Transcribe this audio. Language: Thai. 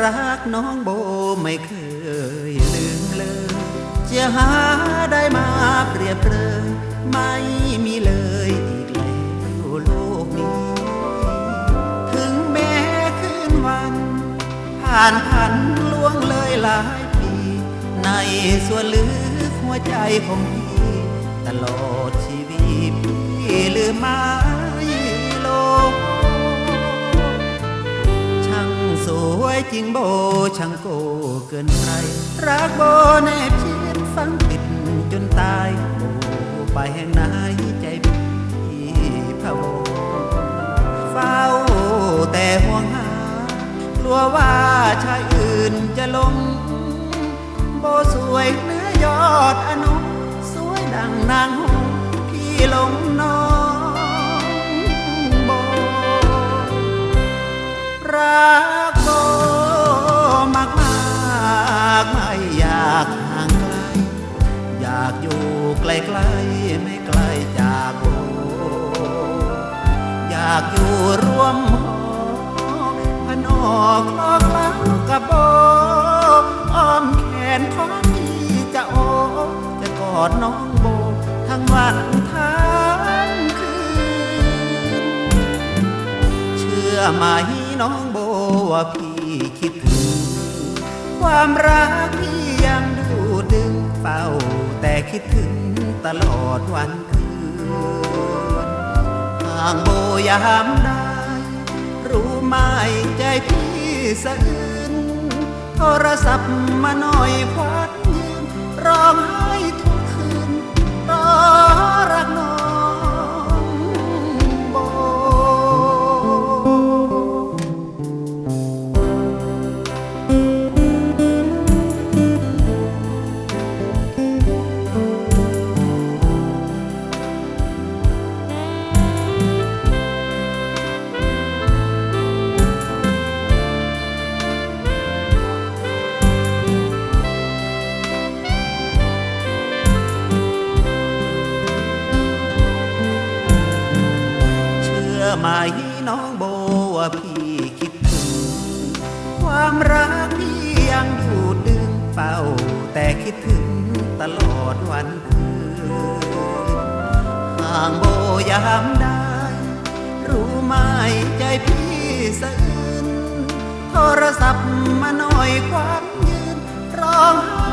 รักน้องโบไม่เคยลืมเลย จะหาได้มาเปรียบเลยไม่มีเลยอีกแล้วโลกนี้ ถึงแม้คืนวัน ผ่านพันล่วงเลยหลายปี ในส่วนลึกหัวใจของพี่ ตลอดชีวิตพี่ลืมไม่ล จริงโบช่างโกเกินใคร รักโบแนบชิดฝังติดจนตายโบไปแห่งไหนใจพี่พะวงเฝ้าแต่ห่วงหา กลัวว่าชายอื่นจะหลง โบสวยเนื้อยอดอนุสวยดังนางหงส์พี่หลงน้องากอยู่ร่วมหอพนอกคลอกล้ากับโบอ้อมแขนขอพี่จะโอจะกอดน้องโบทั้งวันทั้งคืน เชื่อไหมน้องโบว่าพี่คิดถึง ความรักพี่ยังดูดึงเฝ้าแต่คิดถึงตลอดวันคืนางโบยามได้ รู้ไหมใจพี่สะอื้นโทรศัพท์มาหน่อยควันยืนร้องไห้ทุ ไหมน้องโบว่าพี่คิดถึง ความรักพี่ยังดูดึงเฝ้า แต่คิดถึงตลอดวันคืนห่างโบยามได้ รู้ไหมใจพี่สะอื้นโทรศัพท์มาหน่อยความยืนร้องไห้